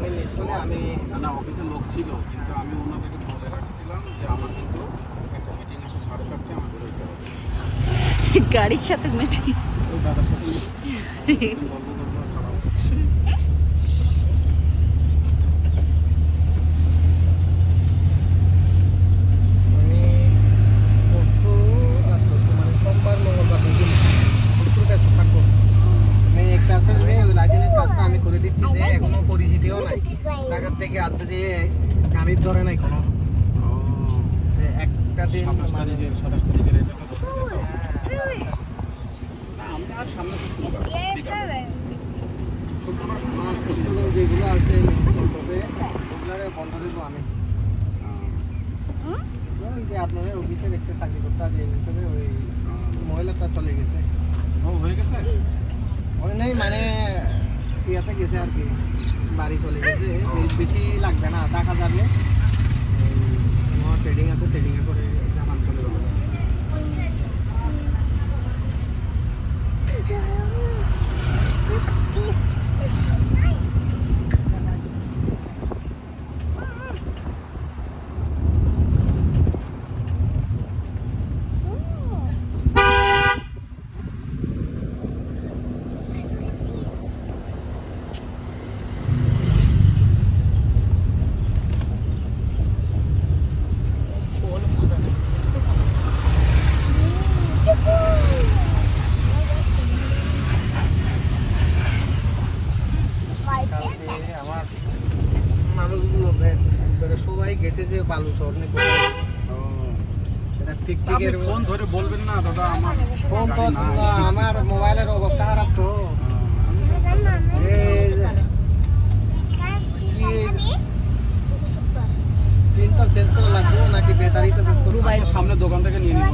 হয়নি লিখলে আমি না অফিসে লোক ছিল কিন্তু আমি ওনাদেরকে বলে রাখছিলাম যে আমার কিন্তু একটা মিটিং আছে সাড়ে চারটে বেরোতে হবে। গাড়ির সাথে মিটিং ওই দাদার সাথে গল্প করব ছাড়াও আমি পরশু আর পরশু মানে সোমবার মঙ্গলবার দুদিন পরশুর কাছে থাকব আমি একটা আছে যে ওই লাইসেন্সের কাজটা আমি করে দিচ্ছি যে এখনও নাই থেকে আসবে যে গাড়ির ধরে নাই কোনো। একটা দিন মানে তারিখের সাতাশ তারিখের এটা তো ধরতে যেত। না আমি আর সামনে শুক্রবার। শুক্রবার শুক্রবার যেগুলো আছে কর্তব্যে ওগুলো বন্ধ দেবো আমি। ওই যে আপনাদের অফিসের একটা চাকরি করতে আছে হিসেবে ওই মহিলাটা চলে গেছে। ও হয়ে গেছে? ওই নেই মানে ইয়াতে গেছে আর কি। বাড়ি চলে গেছে। বেশি লাগবে না টাকা যাবে ট্রেডিং আছে ট্রেডিং এ করে জামান চলে যাবে ফুল মজা লাগছে কালকে আমার মানুষগুলো বে- একবারে সবাই গেছে যে বালু চর নিয়ে ফোন ধরে বলবেন না দাদা আমার ফোন তো আমার মোবাইলের অবস্থা খারাপ তো। আহ, এই যে পিনটা চেঞ্জ করে লাগবে নাকি করব আচ্ছা, সামনের দোকান থেকে নিয়ে নিব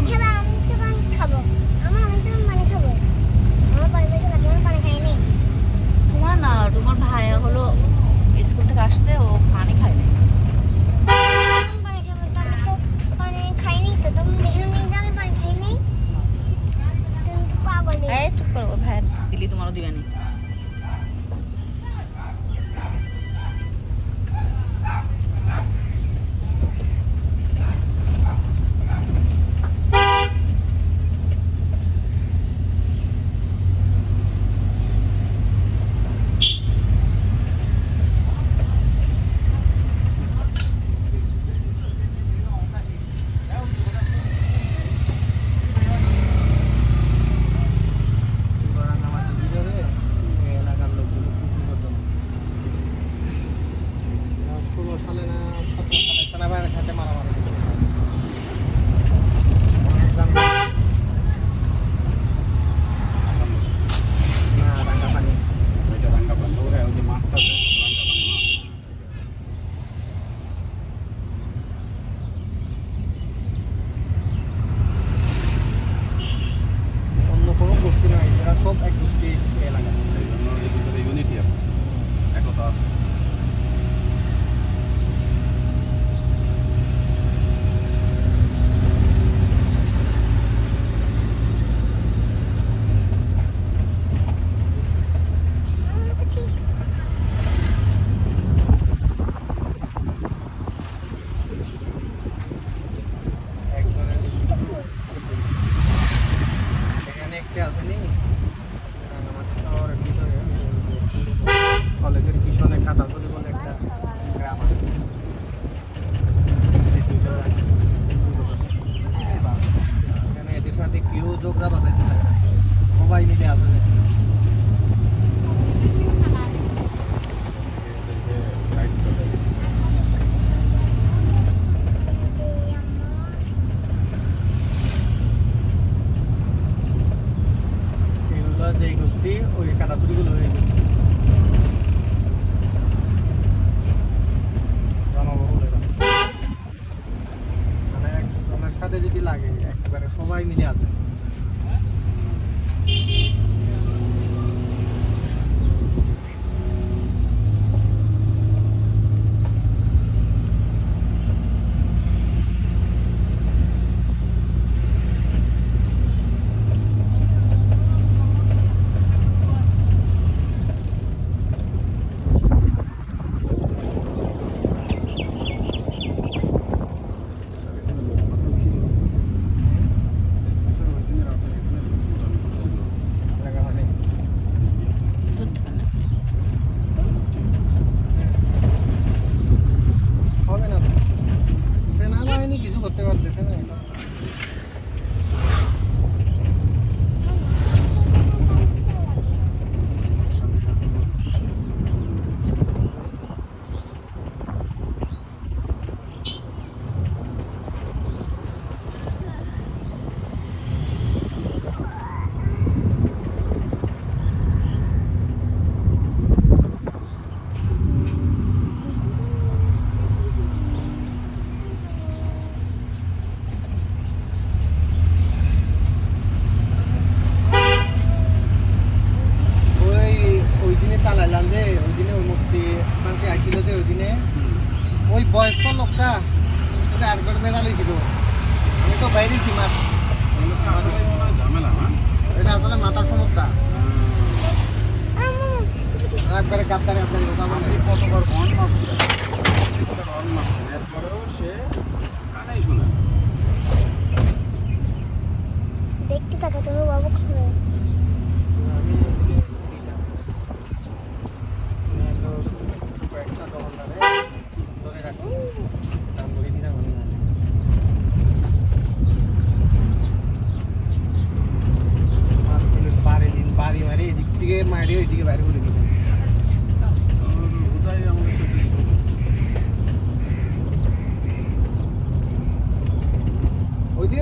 ওই কাঁচাতলিগুলো হয়ে গেছে কতবার হর্ন মারছে হর্ন মারছে এরপরেও সে কানেই শোনে দেখতে থাকে তুমি বাবু মারি ওইদিকে বাইরে করে দিবে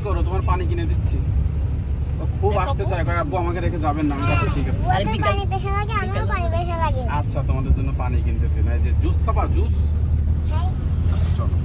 অপচয় করো তোমার পানি কিনে দিচ্ছি। খুব আসতে চাই কয় আব্বু আমাকে রেখে যাবেন না আমি ঠিক আছে। আরে পানি পেশা লাগে আমারও পানি পেশা লাগে। আচ্ছা তোমাদের জন্য পানি কিনতেছি। না এই যে জুস খাবা জুস? আচ্ছা, চলো।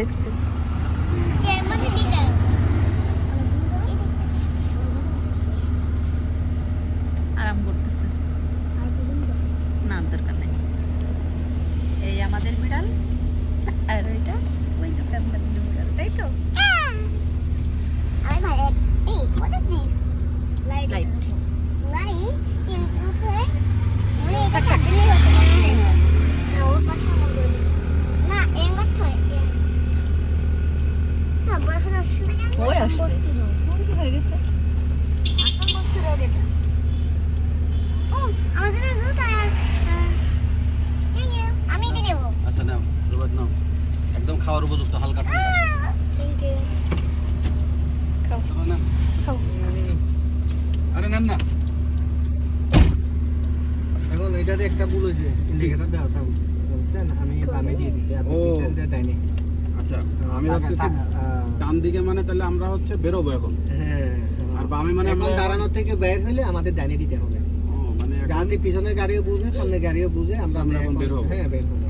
Алекс. খাওয়ার উপযুক্ত হালকা ঠান্ডা। আরে নেন না। এখন এটাতে একটা ভুল হয়েছে। ইন্ডিকেটর দাও তাও বুঝছেন আমি বামে দিয়ে দিছি আপনি পিছনটা দেয়নি? আচ্ছা আমি ভাবতেছি ডান দিকে মানে তাহলে আমরা হচ্ছে এখন। হ্যাঁ, হ্যাঁ আর বামে মানে থেকে বের হলে আমাদের ডানে দিতে হবে। মানে ডান পিছনের গাড়িও বুঝে সামনে গাড়িও বুঝে আমরা আমরা এখন বের হব। হ্যাঁ বের হব।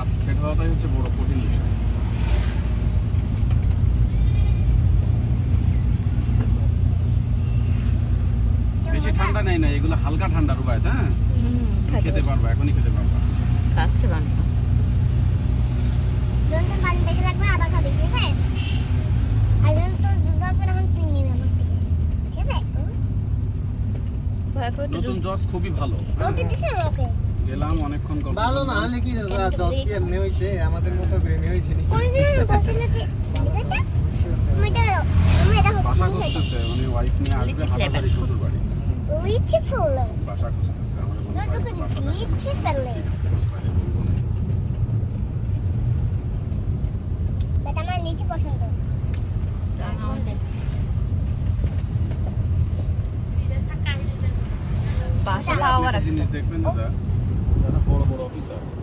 হাত সেট হওয়াটাই হচ্ছে বড় কঠিন বিষয়। বেশি ঠান্ডা নেই না এগুলো হালকা ঠান্ডা রুবায়ত হ্যাঁ? খেতে পারবা এখনই খেতে পারবা। খাচ্ছে নতুন জস খুবই ভালো। রুটি দিছে ওকে গেলাম অনেকক্ষণ গল্প ভালো না হলে কি জজ কি এমনি হইছে আমাদের মতো করে এমনি হইছে নি ওই যে বসে আছে মানে বাসা খুঁজতেছে উনি ওয়াইফ নিয়ে আসবে হাটাশারি শ্বশুর বাড়ি লিচি ফুলে বাসা খুঁজতেছে আমরা লিচি ফুলে বেটা আমার লিচি পছন্দ। বাসা খাওয়ার জিনিস দেখবেন দাদা? So.